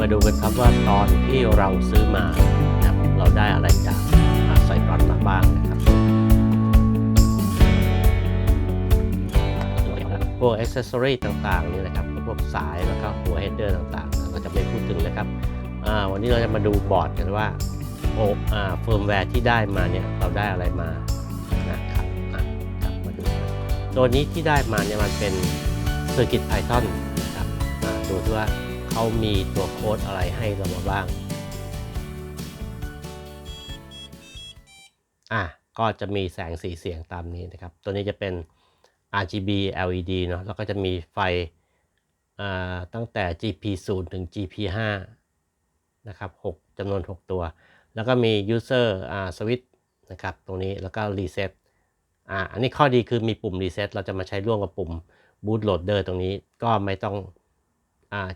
มาดูกันครับว่าตอนที่เราซื้อมานะครับเราได้อะไรจากไซรอนมาบ้างนะครับพวกอ c เซอรีต่างๆนี่นะครับพวกสายแล้วก็หัวเฮดเดอร์ต่างๆเราก็จะไม่พูดถึงนะครับวันนี้เราจะมาดูบอร์ดกันว่าโอ้เฟิร์มแวร์ที่ได้มาเนี่ยเราได้อะไรมานะครับอะครับมาดูตัวนี้ที่ได้มาเนี่ยมันเป็น Circuit Python นะครับอ่าดูที่ว่า เขามีตัวโค้ดอะไรให้เรามาบ้าง อะ ก็จะมีแสงสีเสียงตามนี้นะครับ ตัวนี้จะเป็น RGB LED เนาะ แล้วก็จะมีไฟอ่าตั้งแต่ GP 0ถึง GP 5นะครับ6จำนวน 6 ตัว แล้วก็มี user อ่า switch นะครับ ตรงนี้ แล้วก็ reset อ่าอันนี้ข้อดีคือมีปุ่ม reset เราจะมาใช้ร่วมกับปุ่ม boot loader ตรงนี้ก็ไม่ต้อง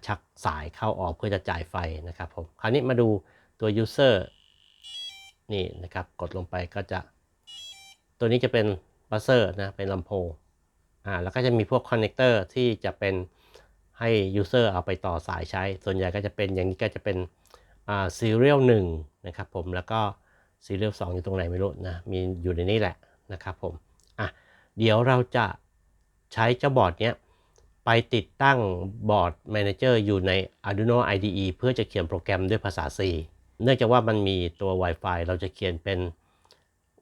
ชักสายเข้าออกเพื่อจะจ่ายไฟนะครับผมคราวนี้มาดูตัว user นี่นะครับกดลงไปก็จะ ตัวนี้จะเป็นบัสเซอร์นะเป็นลำโพงอ่าแล้วก็จะมีพวกคอนเนคเตอร์ที่จะเป็นให้ user เอาไปต่อสายใช้ ส่วนใหญ่ก็จะเป็นอย่างนี้ก็จะเป็นอ่า serial 1นะครับผมแล้วก็ serial 2 อยู่ตรงไหนไม่รู้นะมีอยู่ในนี้แหละนะครับผมอะเดี๋ยวเราจะใช้เจ้าบอร์ดเนี้ย ไปติดตั้งบอร์ด Manager อยู่ใน Arduino IDE เพื่อจะเขียนโปรแกรมด้วยภาษา C เนื่องจากว่ามันมีตัว Wi-Fi เราจะเขียนเป็น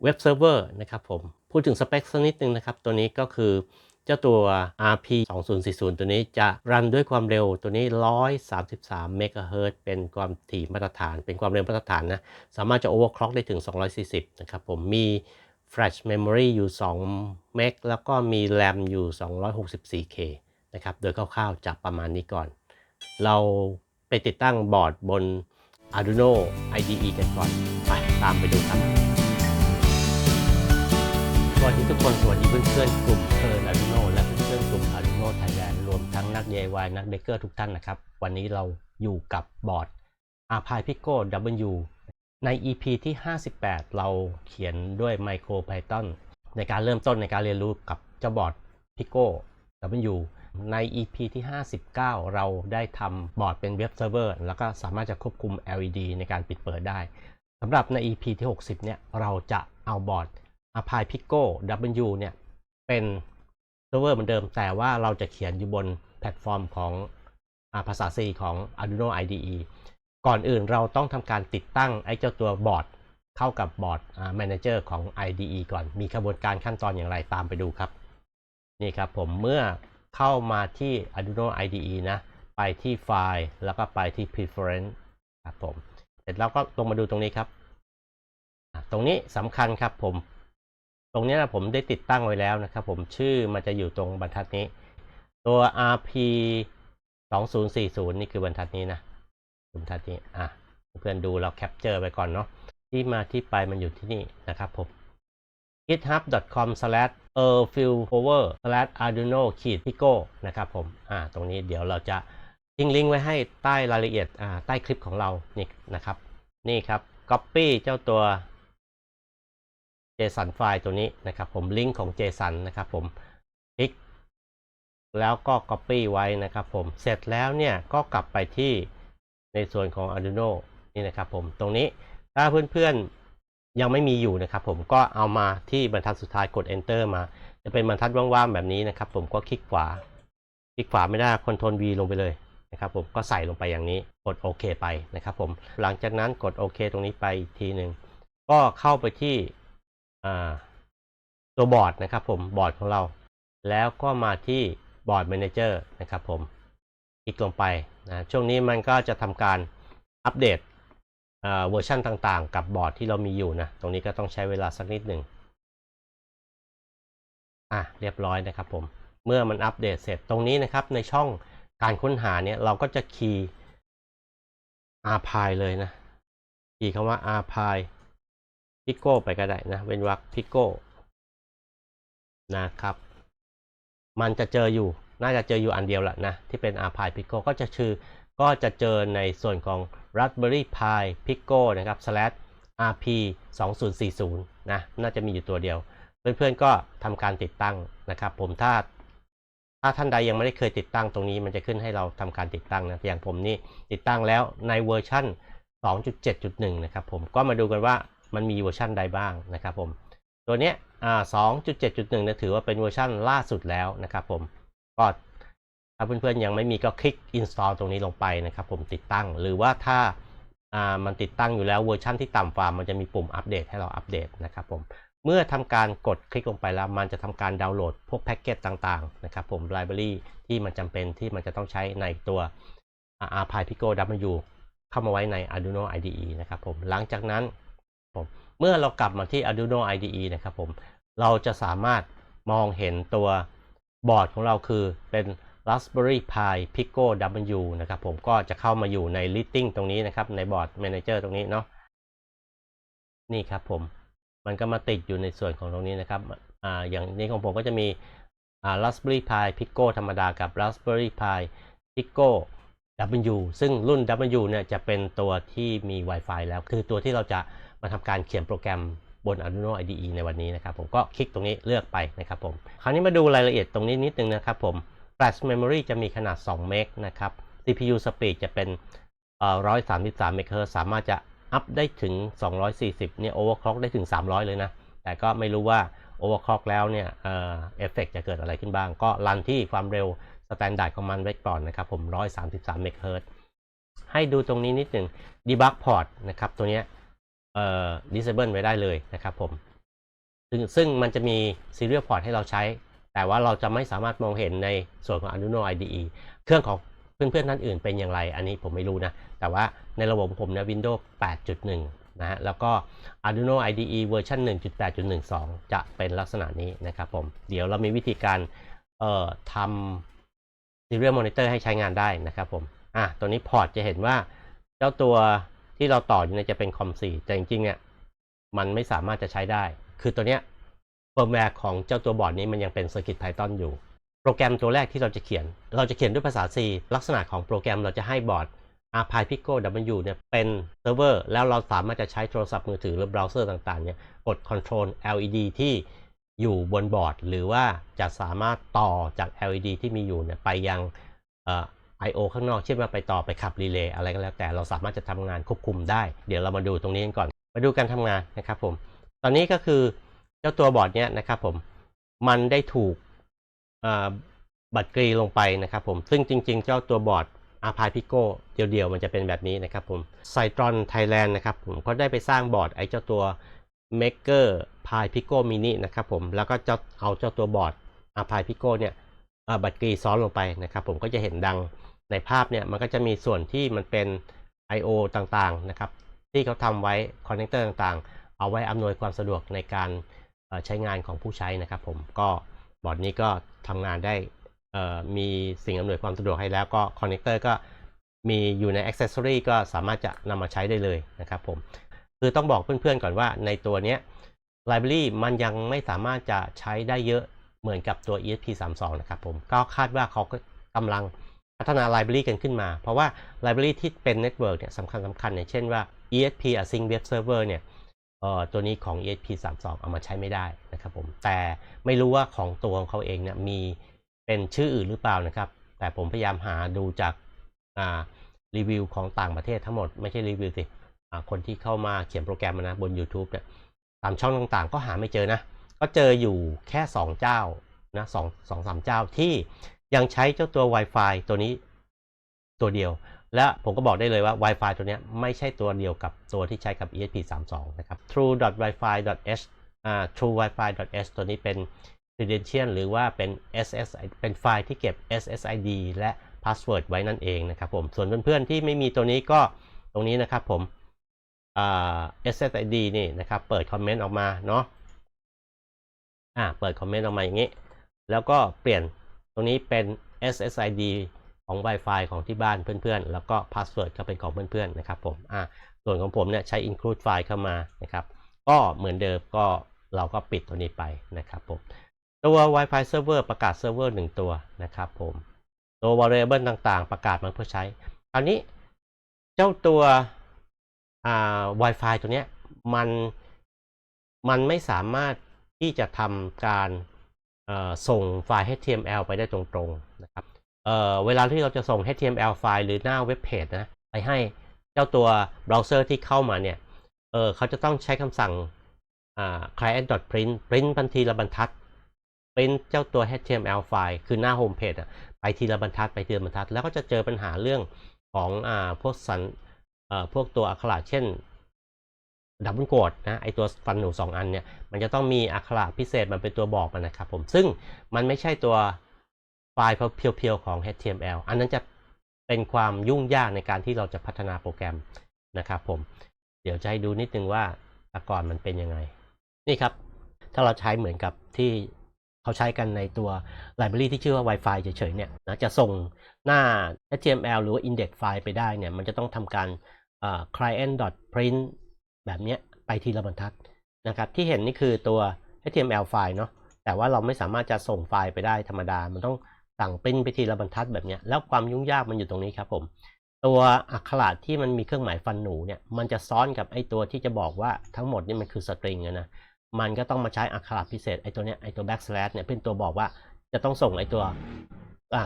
เว็บเซิร์ฟเวอร์นะครับผม พูดถึงสเปคสักนิดนึงนะครับ ตัวนี้ก็คือเจ้าตัว RP 2040 ตัวนี้จะรันด้วยความเร็วตัวนี้ 133เมกะเฮิรตเป็นความถี่มาตรฐาน เป็นความเร็วมาตรฐานนะ สามารถจะ overclock ได้ถึง 240 นะครับผม มี flash memory อยู่ 2 เมก แล้วก็มี RAM อยู่ 264K นะครับ โดยคร่าวๆจะประมาณนี้ก่อน เราไปติดตั้งบอร์ดบน Arduino IDE กันก่อน ไปตามไปดูครับ สวัสดีทุกคน สวัสดีเพื่อนๆ กลุ่มเ e อร์ Arduino และเพื่อนๆกลุ่ม Arduino Thailand รวมทั้งนัก DIY นักเบเกอร์ทุกท่านนะครับ วันนี้เราอยู่กับบอร์ด Arpai Pico W ใน EP ที่ 58 เราเขียนด้วย MicroPython ในการเริ่มต้นในการเรียนรู้กับเจ้าบอร์ด Pico W ใน EP ที่ 59 เราได้ทำบอร์ดเป็นเว็บเซิร์ฟเวอร์แล้วก็สามารถจะควบคุม LED ในการปิดเปิดได้สำหรับใน EP ที่ 60 เนี่ย เราจะเอาบอร์ด Arpai Pico W เนี่ย เป็นเซิร์ฟเวอร์เหมือนเดิม แต่ว่าเราจะเขียนอยู่บนแพลตฟอร์มของภาษา C ของ Arduino IDE ก่อนอื่นเราต้องทำการติดตั้งไอ้เจ้าตัวบอร์ดเข้ากับบอร์ด Manager ของ IDE ก่อน มีกระบวนการขั้นตอนอย่างไรตามไปดูครับ นี่ครับผมเมื่อ เข้ามาที่ Arduino IDE นะ ไปที่ไฟล์แล้วก็ไปที่ preference ครับผม เสร็จแล้วก็ลงมาดูตรงนี้ครับ ตรงนี้สำคัญครับผม ตรงนี้นะผมได้ติดตั้งไว้แล้วนะครับผม ชื่อมันจะอยู่ตรงบรรทัดนี้ ตัว RP 2040 นี่คือบรรทัดนี้นะ บรรทัดนี้ อะ เพื่อนๆดูเราแคปเจอร์ไปก่อนเนาะ ที่มาที่ไปมันอยู่ที่นี่นะครับผม github.com slash e r f i l p o w e r slash arduino ขีด pico นะครับผมอ่าตรงนี้เดี๋ยวเราจะทิ้งลิงก์ไว้ให้ใต้รายละเอียดอ่าใต้คลิปของเรานี่นะครับ นี่ครับ copy เจ้าตัว JSON ไฟล์ตัวนี้นะครับผมลิงก์ของ JSON นะครับผมคลิกแล้วก็ copy ไว้นะครับผมเสร็จแล้วเนี่ยก็กลับไปที่ในส่วนของ Arduino นี่นะครับผมตรงนี้ถ้าเพื่อนๆ ยังไม่มีอยู่นะครับผมก็เอามาที่บรรทัดสุดท้ายกด enter มา จะเป็นบรรทัดว่างๆแบบนี้นะครับ ผมก็คลิกขวา คลิกขวาไม่ได้คอนโทรล V ลงไปเลยนะครับผมก็ใส่ลงไปอย่างนี้กดโอเคไปนะครับผมหลังจากนั้นกดโอเคตรงนี้ไปอีกทีหนึ่งก็เข้าไปที่ตัวบอร์ดนะครับผมบอร์ดของเรา แล้วก็มาที่บอร์ด Manager นะครับผมคลิกลงไปนะช่วงนี้มันก็จะทำการอัปเดต เวอร์ชันต่างๆ กับบอร์ดที่เรามีอยู่นะ ตรงนี้ก็ต้องใช้เวลาสักนิดหนึ่งอะเรียบร้อยนะครับผม เมื่อมันอัปเดตเสร็จตรงนี้นะครับ ในช่องการค้นหาเนี่ยเราก็จะคีย์ arpai เลยนะ คีย์คำว่า arpai pico ไปก็ได้นะ เว้นวรรค pico นะครับ มันจะเจออยู่ น่าจะเจออยู่อันเดียวแหละนะ ที่เป็น arpai pico ก็จะชื่อ ก็จะเจอในส่วนของ raspberry pi pico นะครับ slash rp 2040นะน่าจะมีอยู่ตัวเดียว เพื่อนๆก็ทำการติดตั้งนะครับผมถ้าถ้าท่านใดยังไม่ได้เคยติดตั้งตรงนี้ มันจะขึ้นให้เราทำการติดตั้งนะอย่างผมนี่ติดตั้งแล้วในเวอร์ชัน2.7.1 นะครับผมก็มาดูกันว่ามันมีเวอร์ชันใดบ้างนะครับผมตัวเนี้ยอ่า2.7.1เนี่ยถือว่าเป็นเวอร์ชันล่าสุดแล้วนะครับผมก็าเพื่อนๆยังไม่มีก็คลิก install ตรงนี้ลงไปนะครับ ผมติดตั้ง หรือว่าถ้าอ่ามันติดตั้งอยู่แล้วเวอร์ชันที่ต่ำกว่ามันจะมีปุ่มอัปเดตให้เราอัปเดตนะครับผมเมื่อทำการกดคลิกลงไปแล้ว มันจะทำการดาวน์โหลดพวกแพ็กเกจต่างๆนะครับผมไลบรารีที่มันจำเป็นที่มันจะต้องใช้ในตัว r p i Pico W เข้ามาไว้ใน Arduino IDE นะครับผมหลังจากนั้นผมเมื่อเรากลับมาที่ Arduino IDE นะครับผมเราจะสามารถมองเห็นตัวบอร์ดของเราคือเป็น Raspberry Pi Pico W นะครับผมก็จะเข้ามาอยู่ใน Listing ตรงนี้นะครับ ในบอร์ด Manager ตรงนี้เนาะนี่ครับผมมันก็มาติดอยู่ในส่วนของตรงนี้นะครับอ่าอย่างนี้ของผมก็จะมีอ่า Raspberry Pi Pico ธรรมดากับ Raspberry Pi Pico W ซึ่งรุ่น W เนี่ยจะเป็นตัวที่มี Wi-Fi แล้ว คือตัวที่เราจะมาทำการเขียนโปรแกรมบน Arduino IDE ในวันนี้นะครับผมก็คลิกตรงนี้เลือกไปนะครับผม คราวนี้มาดูรายละเอียดตรงนี้นิดนึงนะครับผม Flash Memory จะมีขนาด 2 เมกนะครับ CPU Speed จะเป็น133เอ่อ133 MHz สามารถจะอัพได้ถึง 240 เนี่ย overclock ได้ถึง 300 เลยนะ แต่ก็ไม่รู้ว่า overclock แล้วเนี่ยเอ่อเอฟเฟกจะเกิดอะไรขึ้นบ้าง ก็รันที่ความเร็ว standard ของมันไว้ก่อนนะครับผม 133 MHz ให้ดูตรงนี้นิดหนึ่ง debug port นะครับ ตัวเนี้ยเอ่อ disable ไว้ได้เลยนะครับผม ซึ่งซึ่งมันจะมี serial port ให้เราใช้ แต่ว่าเราจะไม่สามารถมองเห็นในส่วนของ Arduino IDE เครื่องของเพื่อนๆท่านอื่นเป็นอย่างไร อันนี้ผมไม่รู้นะ แต่ว่าในระบบผมเนี่ย Windows 8.1 นะฮะ แล้วก็ Arduino IDE เวอร์ชัน1.8.12 จะเป็นลักษณะนี้นะครับผม เดี๋ยวเรามีวิธีการเอ่อทำ Serial Monitor ให้ใช้งานได้นะครับผม อะ ตัวนี้พอร์ตจะเห็นว่าเจ้าตัวที่เราต่ออยู่เนี่ยจะเป็นคอม4แต่จริงๆเนี่ยมันไม่สามารถจะใช้ได้ คือตัวเนี้ย เฟิร์มแวร์ของเจ้าตัวบอร์ดนี้มันยังเป็น Circuit Python อยู่ โปรแกรมตัวแรกที่เราจะเขียน เราจะเขียนด้วยภาษา C ลักษณะของโปรแกรมเราจะให้บอร์ด r p i Pico W เนี่ยเป็นเซิร์ฟเวอร์แล้วเราสามารถจะใช้โทรศัพท์มือถือหรือเบราว์เซอร์ต่างๆเนี่ยกด Control LED ที่อยู่บนบอร์ด หรือว่าจะสามารถต่อจาก LED ที่มีอยู่เนี่ยไปยังเอ่อ I/O ข้างนอกเช่นว่าไปต่อไปขับรีเลย์อะไรก็แล้วแต่เราสามารถจะทำงานควบคุมได้ เดี๋ยวเรามาดูตรงนี้กันก่อน มาดูการทำงานนะครับผม ตอนนี้ก็คือ เจ้าตัวบอร์ดเนี้ยนะครับผมมันได้ถูกบัตรกรีลงไปนะครับผมซึ่งจริง ๆ เจ้าตัวบอร์ดอาพายพิโก้เดียวๆ มันจะเป็นแบบนี้นะครับผมไซตรอนไทยแลนด์นะครับผมก็ได้ไปสร้างบอร์ดไอ้เจ้าตัว Maker Pi Pico Mini นะครับผมแล้วก็จะเอาเจ้าตัวบอร์ดอาพายพิโก้เนี่ยบัตรกรีซ้อนลงไปนะครับผมก็จะเห็นดังในภาพเนี่ยมันก็จะมีส่วนที่มันเป็น I/O ต่างๆนะครับที่เขาทำไว้คอนเนคเตอร์ต่างๆ เอาไว้อำนวยความสะดวกในการ ใช้งานของผู้ใช้นะครับผมก็บอร์ดนี้ก็ทำงานได้มีสิ่งอำนวยความสะดวกให้แล้วก็คอนเนคเตอร์ก็มีอยู่ใน Accessory ก็สามารถจะนำมาใช้ได้เลยนะครับผมคือต้องบอกเพื่อนๆก่อนว่าในตัวเนี้ย Library มันยังไม่สามารถจะใช้ได้เยอะเหมือนกับตัว ESP32 นะครับผมก็คาดว่าเขาก็กำลังพัฒนา Library กันขึ้นมา เพราะว่า Library ที่เป็น Network เนี่ยสำคัญสำคัญอย่างเช่นว่า ESP Async Web Server เนี่ย ตัวนี้ของ ESP32 เอามาใช้ไม่ได้นะครับผมแต่ไม่รู้ว่าของตัวของเขาเองเนี่ยมีเป็นชื่ออื่นหรือเปล่านะครับ แต่ผมพยายามหาดูจากรีวิวของต่างประเทศทั้งหมดไม่ใช่รีวิวสิคนที่เข้ามาเขียนโปรแกรมนะบน YouTube เนี่ยตามช่องต่างๆ ก็หาไม่เจอนะ ก็เจออยู่แค่ 2 เจ้านะสองสองสามเจ้าที่ยังใช้เจ้าตัว Wi-Fi ตัวนี้ตัวเดียว และผมก็บอกได้เลยว่า Wi-Fi ตัวนี้ไม่ใช่ตัวเดียวกับตัวที่ใช้กับ ESP32 นะครับ true.wifi.h อ่า truewifi.h ตัวนี้เป็น credential หรือว่าเป็น SSI เป็นไฟล์ที่เก็บ SSID และ password ไว้นั่นเองนะครับผม ส่วนเพื่อนๆที่ไม่มีตัวนี้ก็ตรงนี้นะครับผม SSID นี่นะครับ เปิดคอมเมนต์ออกมาเนาะอ่าเปิดคอมเมนต์ออกมาอย่างนี้ แล้วก็เปลี่ยนตรงนี้เป็น SSID ของ Wi-Fi ของที่บ้านเพื่อนๆ แล้วก็ Password ก็เป็นของเพื่อนๆนะครับผมอ่าส่วนของผมเนี่ยใช้ include file เข้ามานะครับก็เหมือนเดิมก็เราก็ปิดตัวนี้ไปนะครับผมตัว Wi-Fi server ประกาศเซิร์ฟเวอร์หนึ่งตัวนะครับผมตัว variable ต่างๆ ประกาศมาเพื่อใช้คราวนี้เจ้าตัวอ่า Wi-Fi ตัวเนี้ยมันมันไม่สามารถที่จะทำการส่งไฟล์ HTML ไปได้ตรงๆนะครับ เอ่อเวลาที่เราจะส่ง HTML ไฟล์หรือหน้าเว็บเพจนะไปให้เจ้าตัวเบราว์เซอร์ที่เข้ามาเนี่ยเออเขาจะต้องใช้คำสั่งอ่า client.print print บันทีละบรรทัด print เจ้าตัว HTML ไฟล์คือหน้าโฮมเพจอะไปทีละบรรทัดไปทีละบรรทัด แล้วก็จะเจอปัญหาเรื่องของอ่าพวกสัญเอ่อพวกตัวอักขระเช่นดับเบิลโกดนะไอตัวฟันหนู 2 อันเนี่ย มันจะต้องมีอักขระพิเศษมันเป็นตัวบอกมันนะครับผมซึ่งมันไม่ใช่ตัว ไฟล์เพียวๆของ HTML อันนั้นจะเป็นความยุ่งยากในการที่เราจะพัฒนาโปรแกรมนะครับผม เดี๋ยวจะให้ดูนิดนึงว่าแต่ก่อนมันเป็นยังไง นี่ครับ ถ้าเราใช้เหมือนกับที่เขาใช้กันในตัวไลบรารีที่ชื่อว่า Wi-Fi เฉยๆเนี่ยนะจะส่งหน้า HTML หรือว่า index ไฟล์ไปได้เนี่ย มันจะต้องทำการ client.print แบบนี้ไปทีละบรรทัดนะครับ ที่เห็นนี่คือตัว HTML ไฟล์เนาะแต่ว่าเราไม่สามารถจะส่งไฟล์ไปได้ธรรมดา มันต้อง สั่งปริ้นไปทีละบรรทัดแบบนี้แล้วความยุ่งยากมันอยู่ตรงนี้ครับผม ตัวอักขระที่มันมีเครื่องหมายฟันหนูเนี่ยมันจะซ้อนกับไอตัวที่จะบอกว่าทั้งหมดนี่มันคือสตริงนะมันก็ต้องมาใช้อักขระพิเศษไอตัวเนี้ยไอตัว backslash เนี่ยเป็นตัวบอกว่าจะต้องส่งไอตัว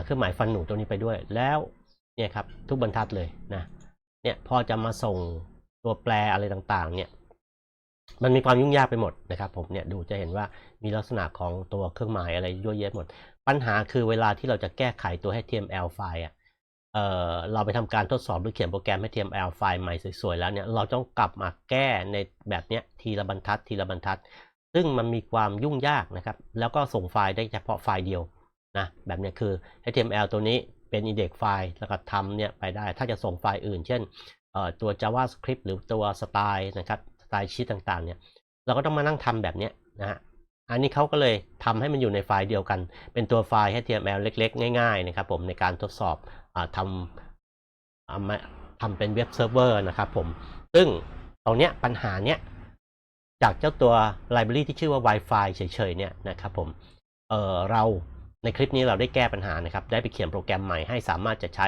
เครื่องหมายฟันหนูตัวนี้ไปด้วย แล้วเนี่ยครับทุกบรรทัดเลยนะเนี่ยพอจะมาส่งตัวแปรอะไรต่างๆ เนี่ยมันมีความยุ่งยากไปหมดนะครับผมเนี่ยดูจะเห็นว่ามีลักษณะของตัวเครื่องหมายอะไรยั่วเยะหมด ปัญหาคือเวลาที่เราจะแก้ไขตัว HTML ไฟล์อะเออเราไปทำการทดสอบหรือเขียนโปรแกรม HTML ไฟล์ใหม่สวยๆแล้วเนี่ยเราต้องกลับมาแก้ในแบบเนี้ยทีละบรรทัดทีละบรรทัด ซึ่งมันมีความยุ่งยากนะครับ แล้วก็ส่งไฟล์ได้เฉพาะไฟล์เดียวนะแบบเนี้ยคือ HTML ตัวนี้เป็น index ไฟล์แล้วก็ทำเนี่ยไปได้ ถ้าจะส่งไฟล์อื่น เช่นตัว JavaScript หรือตัวสไตล์นะครับสไตล์ชีตต่างๆเนี่ยเราก็ต้องมานั่งทำแบบเนี้ยนะฮะ อันนี้เขาก็เลยทำให้มันอยู่ในไฟล์เดียวกัน เป็นตัวไฟล์ HTML เล็ก ๆ ง่ายๆนะครับผมในการทดสอบอทำทำเป็นเว็บเซิร์ฟเวอร์นะครับผม ซึ่งตรงเนี้ยปัญหาเนี้ยจากเจ้าตัวไลบรารีที่ชื่อว่า Wi-Fi เฉยๆเนี่ยนะครับผมเออเราในคลิปนี้เราได้แก้ปัญหานะครับ ได้ไปเขียนโปรแกรมใหม่ให้สามารถจะใช้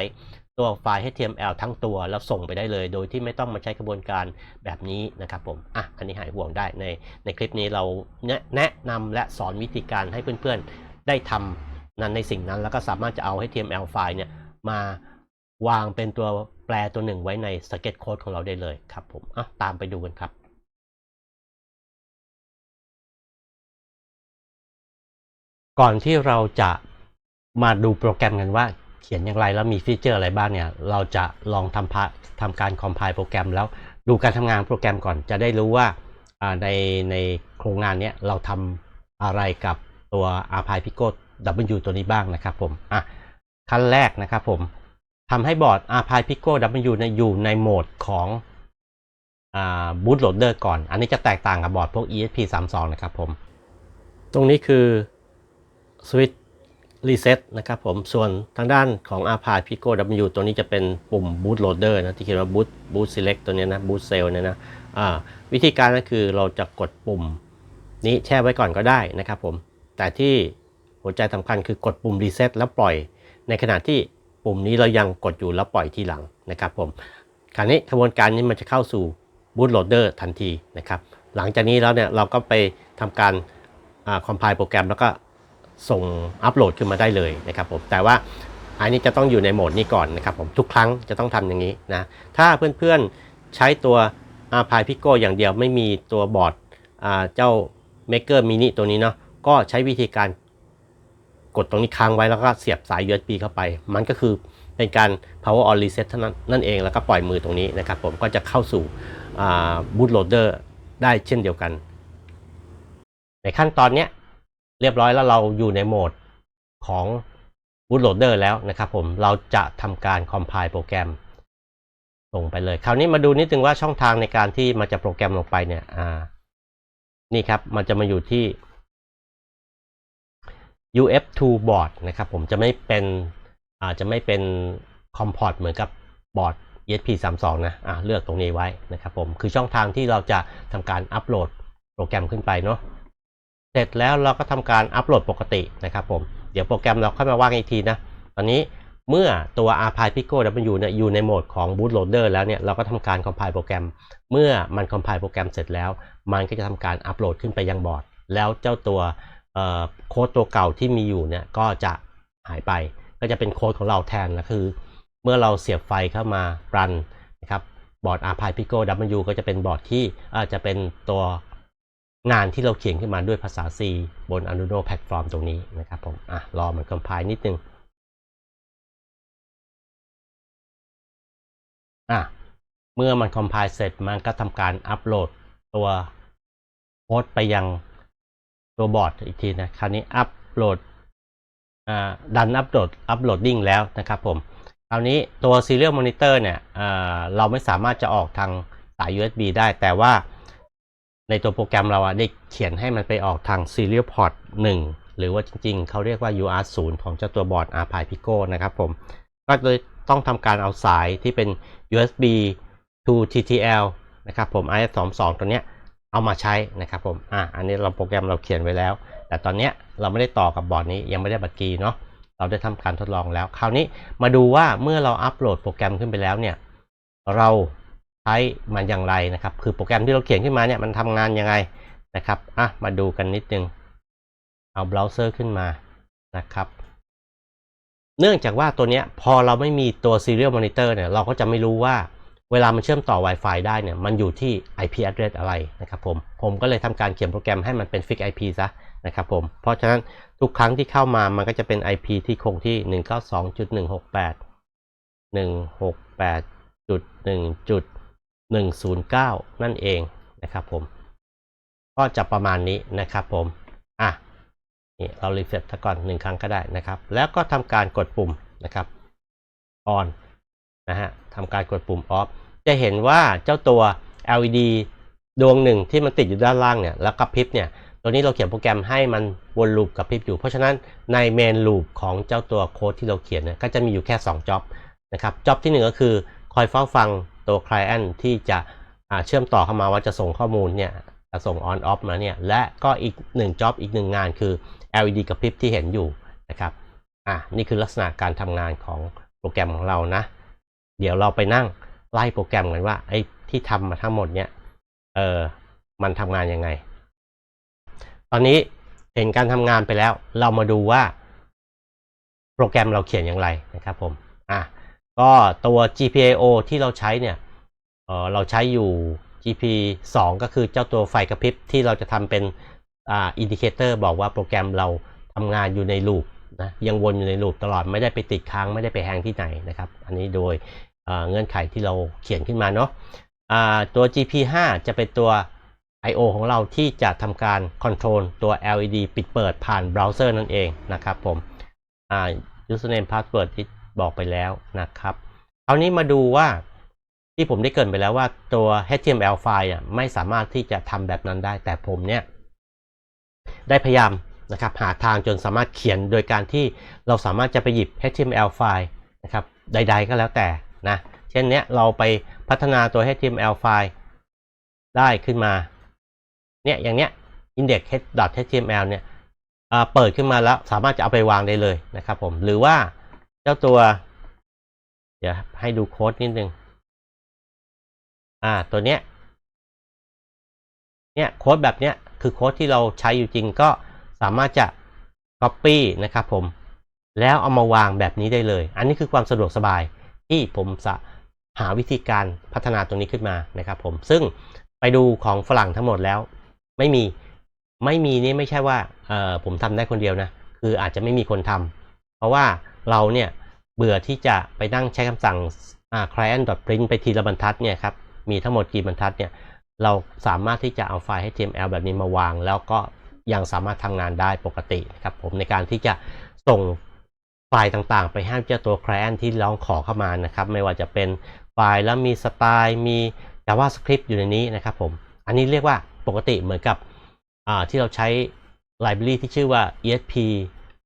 ตัวไฟล์ HTML ทั้งตัวแล้วส่งไปได้เลย โดยที่ไม่ต้องมาใช้กระบวนการแบบนี้นะครับผมอะอันนี้หายห่วงได้ในในคลิปนี้เราแนะนำและสอนวิธีการให้เพื่อนๆ ได้ทำนั้นในสิ่งนั้น แล้วก็สามารถจะเอา HTML ไฟล์เนี่ยมาวางเป็นตัวแปรตัวหนึ่งไว้ใน Sket Code ของเราได้เลยครับผมอะตามไปดูกันครับก่อนที่เราจะมาดูโปรแกรมกันว่า เขียนอย่างไรแล้วมีฟีเจอร์อะไรบ้างเนี่ย เราจะลองทำพาทำการคอมไพล์โปรแกรมแล้วดูการทำงานโปรแกรมก่อน จะได้รู้ว่าในในโครงงานนี้เราทำอะไรกับตัว r p i Pico W ตัวนี้บ้างนะครับผมอะขั้นแรกนะครับผมทำให้บอร์ด r p i Pico W ในอยู่ในโหมดของอ่า bootloader ก่อน อันนี้จะแตกต่างกับบอร์ดพวก ESP32 นะครับผม ตรงนี้คือสวิต รีเซ็ตนะครับผมส่วนทางด้านของ a r p i Pico W ตัวนี้จะเป็นปุ่ม boot loader นะที่เขียนว่า boot boot select ตัวนี้นะ boot cell เนี่ยนะอ่าวิธีการก็คือเราจะกดปุ่มนี้แช่ไว้ก่อนก็ได้นะครับผมแต่ที่หัวใจสำคัญคือกดปุ่ม reset แล้วปล่อย ในขณะที่ปุ่มนี้เรายังกดอยู่แล้วปล่อยทีหลังนะครับผมคราวนี้กระบวนการนี้มันจะเข้าสู่ boot loader ทันทีนะครับหลังจากนี้แล้วเนี่ยเราก็ไปทำการคอมไพล์โปรแกรมแล้วก็ ส่งอัปโหลดขึ้นมาได้เลยนะครับผมแต่ว่าอันนี้จะต้องอยู่ในโหมดนี้ก่อนนะครับผมทุกครั้งจะต้องทำอย่างนี้นะถ้าเพื่อนๆใช้ตัว a r p i Pico อย่างเดียวไม่มีตัวบอร์ดเจ้า Maker Mini ตัวนี้เนาะก็ใช้วิธีการกดตรงนี้ค้างไว้แล้วก็เสียบสาย USB เข้าไป มันก็คือเป็นการ power on reset เท่านั้นนั่นเองแล้วก็ปล่อยมือตรงนี้นะครับผมก็จะเข้าสู่ bootloader ได้เช่นเดียวกัน ในขั้นตอนเนี้ย เรียบร้อยแล้วเราอยู่ในโหมดของ bootloader แล้วนะครับผมเราจะทำการ compile โปรแกรมส่งไปเลย คราวนี้มาดูนิดนึงว่าช่องทางในการที่มันจะโปรแกรมลงไปเนี่ยอ่านี่ครับมันจะมาอยู่ที่ UF2 board นะครับผมจะไม่เป็นอาจจะไม่เป็น comport เหมือนกับบอร์ด ESP32 นะอ่าเลือกตรงนี้ไว้นะครับผมคือช่องทางที่เราจะทำการอัปโหลดโปรแกรมขึ้นไปเนาะ เสร็จแล้วเราก็ทำการอัปโหลดปกตินะครับผม เดี๋ยวโปรแกรมเราค่อยมาว่างอีกทีนะ ตอนนี้เมื่อตัว r p i Pico W เนี่ยอยู่ในโหมดของ bootloader แล้วเนี่ยเราก็ทำการ compile โปรแกรม เมื่อมัน compile โปรแกรมเสร็จแล้ว มันก็จะทำการอัปโหลดขึ้นไปยังบอร์ด แล้วเจ้าตัวโค้ดตัวเก่าที่มีอยู่เนี่ยก็จะหายไป ก็จะเป็นโค้ดของเราแทนนะคือ เมื่อเราเสียบไฟเข้ามารันนะครับบอร์ด r p i Pico W ก็จะเป็นบอร์ดที่อาจะเป็นตัว งานที่เราเขียนขึ้นมาด้วยภาษา C บน Arduino Platform ตรงนี้นะครับผมอะรอมัน compile นิดนึงอะเมื่อมัน compile เสร็จมันก็ทำการอัปโหลดตัวโค้ดไปยังตัวบอร์ดอีกทีนะคราวนี้อัปโหลดอ่าดันอัปโหลดอัปโหลดดิ้งแล้วนะครับผมคราวนี้ตัว Serial Monitor เนี่ยอ่อเราไม่สามารถจะออกทางสาย USB ได้แต่ว่า ในตัวโปรแกรมเราอะได้เขียนให้มันไปออกทาง Serial Port 1 หรือว่าจริงๆ เขาเรียกว่า UART 0ของเจ้าตัวบอร์ด ARPI Pico นะครับผม ก็เลยต้องทำการเอาสายที่เป็น USB to TTL นะครับผม RS22 ตัวเนี้ยเอามาใช้นะครับผม อะ อันนี้เราโปรแกรมเราเขียนไว้แล้ว แต่ตอนเนี้ยเราไม่ได้ต่อกับบอร์ดนี้ยังไม่ได้บัตรกีเนาะ เราได้ทำการทดลองแล้ว คราวนี้มาดูว่าเมื่อเราอัปโหลดโปรแกรมขึ้นไปแล้วเนี่ย เรา ใช้มันอย่างไรนะครับ คือโปรแกรมที่เราเขียนขึ้นมาเนี่ยมันทำงานยังไงนะครับ อะ มาดูกันนิดนึง เอาเบราว์เซอร์ขึ้นมานะครับ เนื่องจากว่าตัวเนี้ยพอเราไม่มีตัว Serial Monitor เนี่ย เราก็จะไม่รู้ว่าเวลามันเชื่อมต่อ Wi-Fi ได้เนี่ย มันอยู่ที่ IP address อะไรนะครับผม ผมก็เลยทำการเขียนโปรแกรมให้มันเป็น Fix IP ซะนะครับผม เพราะฉะนั้นทุกครั้งที่เข้ามา มันก็จะเป็น IP ที่คงที่ 109 นั่นเองนะครับผม ก็จะประมาณนี้นะครับผม อะ นี่เรารีเฟรชก่อนหนึ่งครั้งก็ได้นะครับ แล้วก็ทำการกดปุ่มนะครับ on นะฮะทำการกดปุ่ม off จะเห็นว่าเจ้าตัว LED ดวงหนึ่งที่มันติดอยู่ด้านล่างเนี่ย แล้วกระพริบเนี่ย ตัวนี้เราเขียนโปรแกรมให้มันวนลูปกระพริบอยู่ เพราะฉะนั้นในเมนลูปของเจ้าตัวโค้ดที่เราเขียนเนี่ย ก็จะมีอยู่แค่2 job นะครับ job ที่ 1 ก็คือคอยเฝ้าฟัง ตัว client ที่จะเชื่อมต่อเข้ามาว่าจะส่งข้อมูลเนี่ยจะส่ง on off มาเนี่ยและก็อีก1 job อีก 1 งานคือ LED กระพริบที่เห็นอยู่นะครับอะนี่คือลักษณะการทำงานของโปรแกรมของเรานะ เดี๋ยวเราไปนั่งไล่โปรแกรมกันว่าไอ้ที่ทำมาทั้งหมดเนี่ยเออมันทำงานยังไง ตอนนี้เห็นการทำงานไปแล้ว เรามาดูว่า โปรแกรมเราเขียนอย่างไรนะครับผมอะก็ตัว GPIO ที่เราใช้เนี่ย เราใช้อยู่ GP 2 ก็คือเจ้าตัวไฟกระพริบที่เราจะทำเป็นอ่าอินดิเคเตอร์บอกว่าโปรแกรมเราทำงานอยู่ในลูปนะยังวนอยู่ในลูปตลอดไม่ได้ไปติดค้างไม่ได้ไปแฮงที่ไหนนะครับ อันนี้โดยเงื่อนไขที่เราเขียนขึ้นมาเนาะตัว GP5 จะเป็นตัว I/O ของเราที่จะทำการคอนโทรลตัว LED ปิดเปิดผ่านเบราว์เซอร์นั่นเองนะครับผม username password ที่บอกไปแล้วนะครับ คราวนี้มาดูว่า ที่ผมได้เกรินไปแล้วว่าตัว HTML ไฟล์ไม่สามารถที่จะทำแบบนั้นได้ แต่ผมเนี่ยได้พยายามนะครับหาทางจนสามารถเขียนโดยการที่เราสามารถจะไปหยิบ HTML ไฟล์นะครับใด ๆ ก็แล้วแต่นะ เช่นเนี้ยเราไปพัฒนาตัว HTML ไฟล์ได้ขึ้นมา เนี่ยอย่างเนี้ย index.html เนี่ยเปิดขึ้นมาแล้วสามารถจะเอาไปวางได้เลยนะครับผม หรือว่าเจ้าตัว เดี๋ยวให้ดูโค้ดนิดนึง อ่าตัวเนี้ยเนี่ยโค้ดแบบเนี้ยคือโค้ดที่เราใช้อยู่จริงก็สามารถจะ Copy นะครับผม แล้วเอามาวางแบบนี้ได้เลย อันนี้คือความสะดวกสบายที่ผมจะหาวิธีการพัฒนาตรงนี้ขึ้นมานะครับผม ซึ่งไปดูของฝรั่งทั้งหมดแล้ว ไม่มีไม่มีนี่ไม่ใช่ว่าเออผมทำได้คนเดียวนะ คืออาจจะไม่มีคนทำเพราะว่าเราเนี่ยเบื่อที่จะไปนั่งใช้คำสั่ง client.print ไปทีละบรรทัดเนี่ยครับ มีทั้งหมดกี่บรรทัดเนี่ยเราสามารถที่จะเอาไฟล์ HTML แบบนี้มาวาง แล้วก็ยังสามารถทำงานได้ปกตินะครับผมในการที่จะส่งไฟล์ต่างๆ ไปให้เจ้าตัว client ที่ร้องขอเข้ามานะครับ ไม่ว่าจะเป็นไฟล์แล้วมีสไตล์มี JavaScript อยู่ในนี้นะครับผม อันนี้เรียกว่าปกติเหมือนกับที่เราใช้ library ที่ชื่อว่า ESP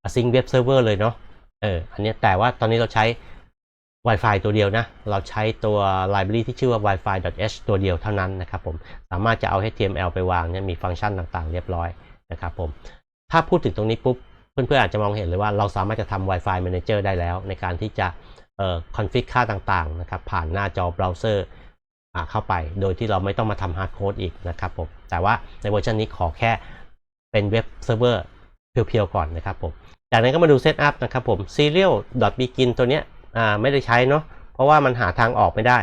Async Web Server เลยเนาะเอออันนี้แต่ว่าตอนนี้เราใช้ Wi-Fi ตัวเดียวนะ เราใช้ตัว library ที่ชื่อว่า wifi.h ตัวเดียวเท่านั้นนะครับผม สามารถจะเอา HTML ไปวางเนี่ยมีฟังก์ชันต่างๆ เรียบร้อยนะครับผม ถ้าพูดถึงตรงนี้ปุ๊บ เพื่อนๆอาจจะมองเห็นเลยว่าเราสามารถจะทำ Wi-Fi Manager ได้แล้ว ในการที่จะคอนฟิกค่าต่างๆนะครับผ่านหน้าจอเบราว์เซอร์เข้าไป โดยที่เราไม่ต้องมาทำฮาร์ดโค้ดอีกนะครับผม แต่ว่าในเวอร์ชันนี้ขอแค่เป็นเว็บเซิร์ฟเวอร์เพียวๆก่อนนะครับผม จากนั้นก็มาดูเซตอัพนะครับผม serial begin ตัวเนี้ย ไม่ได้ใช้เนาะเพราะว่ามันหาทางออกไม่ได้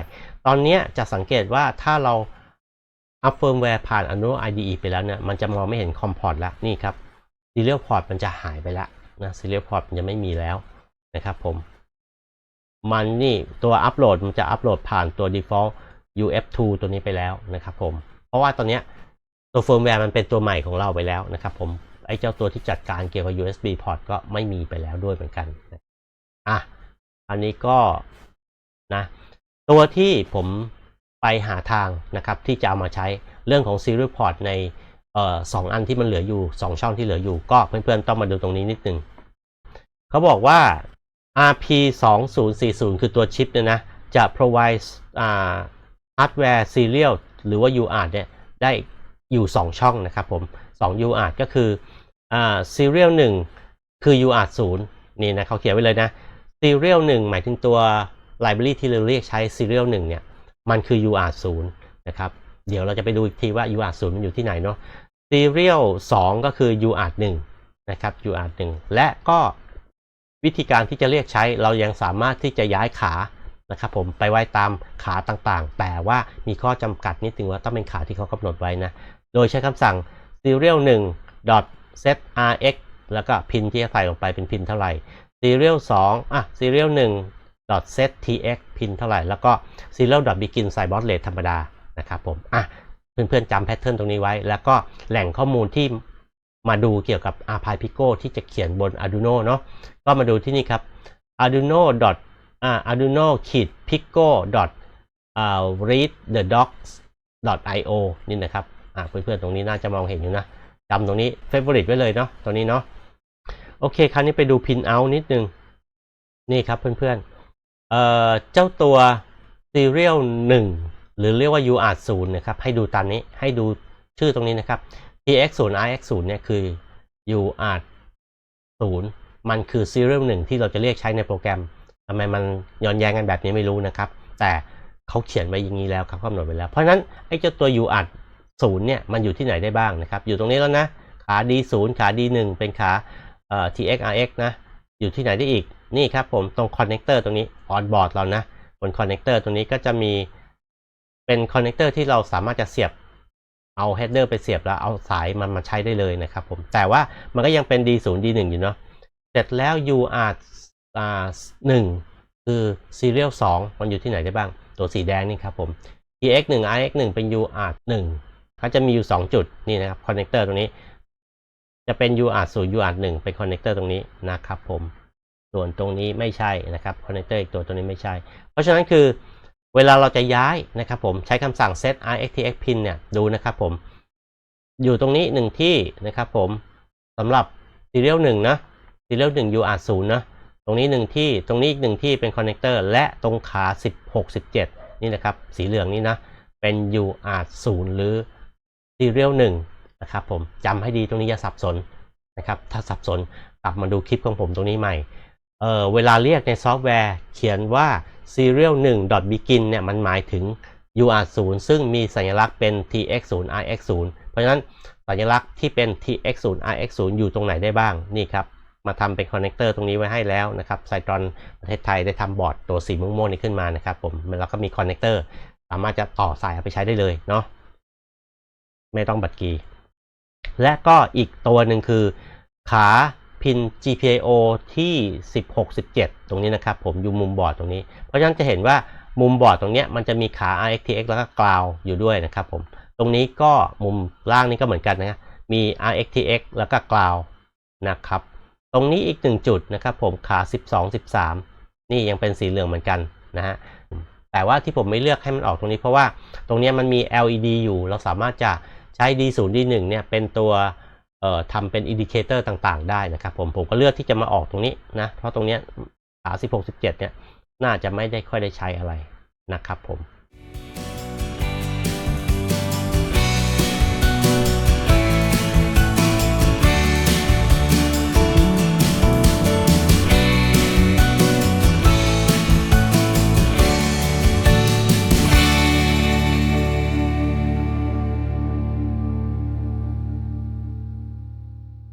ตอนนี้จะสังเกตว่าถ้าเราอัพเฟิร์มแวร์ผ่าน Arduino IDE ไปแล้วเนี่ยมันจะมองไม่เห็นคอมพอร์ตแล้วนี่ครับ serial port มันจะหายไปแล้วนะ serial port มันจะไม่มีแล้วนะครับผม มันนี่ตัวอัปโหลดมันจะอัปโหลดผ่านตัว default UF2 ตัวนี้ไปแล้วนะครับผม เพราะว่าตอนนี้ตัวเฟิร์มแวร์มันเป็นตัวใหม่ของเราไปแล้วนะครับผม ไอ้เจ้าตัวที่จัดการเกี่ยวกับ USB port ก็ไม่มีไปแล้วด้วยเหมือนกันอะ อันนี้ก็นะตัวที่ผมไปหาทางนะครับที่จะเอามาใช้เรื่องของ serial port ในออสองอันที่มันเหลืออยู่ 2 ช่องที่เหลืออยู่ ก็เพื่อนๆต้องมาดูตรงนี้นิดนึงเขาบอกว่า RP 2 0 4 0คือตัวชิปเนี่ยนะ จะ provide อ่า hardware serial หรือว่า UART เนี่ยได้อยู่ 2 ช่องนะครับผม 2 UART ก็คืออ่า serial 1 คือ UART 0นี่นะเขาเขียนไว้เลยนะ serial 1 หมายถึงตัว library ที่เราเรียกใช้ serial 1 เนี่ย มันคือ UART 0นะครับ เดี๋ยวเราจะไปดูอีกทีว่า UART 0มันอยู่ที่ไหนเนาะ serial 2 ก็คือ UART 1นะครับ UART 1และก็วิธีการที่จะเรียกใช้เรายังสามารถที่จะย้ายขานะครับผมไปไว้ตามขาต่างๆ แต่ว่ามีข้อจำกัดนิดนึงว่าต้องเป็นขาที่เขากำหนดไว้นะ โดยใช้คำสั่ง serial 1 set rx แล้วก็พินที่จะใส่ลงไปเป็นพินเท่าไหร่ serial 2อะ serial 1 set tx พินเท่าไหร่ แล้วก็ serial begin ใส่บอสเลทธรรมดานะครับผมอะเพื่อนๆจำแพทเทิร์นตรงนี้ไว้ แล้วก็แหล่งข้อมูลที่มาดูเกี่ยวกับ a r p i Pico ที่จะเขียนบน Arduino เนาะก็มาดูที่นี่ครับ arduino อ่า arduino ขีด pico dot อ่า read the docs dot io นี่นะครับอ่าเพื่อนๆตรงนี้น่าจะมองเห็นอยู่นะจำตรงนี้ favorite ไว้เลยเนาะตรงนี้เนาะ โอเค คราวนี้ไปดู pin out นิดนึง นี่ครับเพื่อนๆเอ่อเจ้าตัว serial 1 หรือเรียกว่า UART 0นะครับ ให้ดูตามนี้ ให้ดูชื่อตรงนี้นะครับ tx 0 rx 0เนี่ยคือ UART 0มันคือ serial 1 ที่เราจะเรียกใช้ในโปรแกรมทำไมมันย้อนแย้งกันแบบนี้ไม่รู้นะครับ แต่เขาเขียนไว้อย่างนี้แล้วเขากำหนดไว้แล้ว เพราะฉะนั้นไอ้เจ้าตัว UART 0เนี่ยมันอยู่ที่ไหนได้บ้างนะครับ อยู่ตรงนี้แล้วนะ ขา D 0ขา D 1เป็นขา เอ่อ TX RX นะอยู่ที่ไหนได้อีกนี่ครับผมตรงคอนเน c เตอร์ตรงนี้ออนบอร์ดเรานะบนคอนเน c เตอร์ตรงนี้ก็จะมีเป็นคอนเน c เตอร์ที่เราสามารถจะเสียบเอาเฮดเดอร์ไปเสียบแล้วเอาสายมันมาใช้ได้เลยนะครับผมแต่ว่ามันก็ยังเป็น D 0 D 1 อยู่เนาะเสร็จแล้ว UART อ่าหนึ่งคือ serial 2 มันอยู่ที่ไหนได้บ้าง ตัวสีแดงนี่ครับผม EX 1 IX 1เป็น UART 1เขาจะมีอยู่ 2 จุดนี่นะครับคอนเน c เตอร์ตรงนี้ จะเป็น UART 0 UART 1เป็นคอนเน c เตอร์ตรงนี้นะครับผมส่วนตรงนี้ไม่ใช่นะครับคอนเน c เตอร์อีกตัวตัวนี้ไม่ใช่ เพราะฉะนั้นคือเวลาเราจะย้ายนะครับผมใช้คำสั่ง set rxtx pin เนี่ยดูนะครับผม อยู่ตรงนี้ 1 ที่นะครับผมสำหรับ serial 1นะ serial 1 UART 0นะตรงนี้ 1 ที่ตรงนี้อีก1ที่เป็นคอนเน c เตอร์และตรงขา 16 17 นี่นะครับสีเหลืองนี่นะเป็น UART 0หรือ serial 1 นะครับผมจำให้ดีตรงนี้อย่าสับสนนะครับถ้าสับสนกลับมาดูคลิปของผมตรงนี้ใหม่เออเวลาเรียกในซอฟต์แวร์ เขียนว่า serial 1 begin เนี่ยมันหมายถึง UART 0ซึ่งมีสัญลักษณ์เป็น TX 0 RX 0เพราะฉะนั้นสัญลักษณ์ที่เป็น TX 0 RX 0อยู่ตรงไหนได้บ้างนี่ครับมาทำเป็นคอนเน c เตอร์ตรงนี้ไว้ให้แล้วนะครับไซตรอนประเทศไทยได้ทำบอร์ดตัวสีม่วงๆนี้ขึ้นมานะครับผมแล้วก็มีคอนเน c เตอร์สามารถจะต่อสายเอาไปใช้ได้เลยเนาะไม่ต้องบัตรกี และก็อีกตัวหนึ่งคือขาพิน GPIO ที่ 16 17 ตรงนี้นะครับ ผมอยู่มุมบอร์ดตรงนี้ เพราะฉะนั้นจะเห็นว่ามุมบอร์ดตรงนี้มันจะมีขา RxTx แล้วก็กราวอยู่ด้วยนะครับผม ตรงนี้ก็มุมล่างนี้ก็เหมือนกันนะมี RxTx แล้วก็กราวนะครับ ตรงนี้อีกหนึ่งจุดนะครับผมขา 12 13 นี่ยังเป็นสีเหลืองเหมือนกันนะฮะ แต่ว่าที่ผมไม่เลือกให้มันออกตรงนี้เพราะว่าตรงนี้มันมี LED อยู่ เราสามารถจะ ใช้ D0 D1 เนี่ยเป็นตัวทำเป็นอินดิเคเตอร์ต่างๆ ได้นะครับผมผมก็เลือกที่จะมาออกตรงนี้นะ เพราะตรงนี้สามสิบหกสิบเจ็ดเนี่ย น่าจะไม่ได้ค่อยได้ใช้อะไรนะครับผม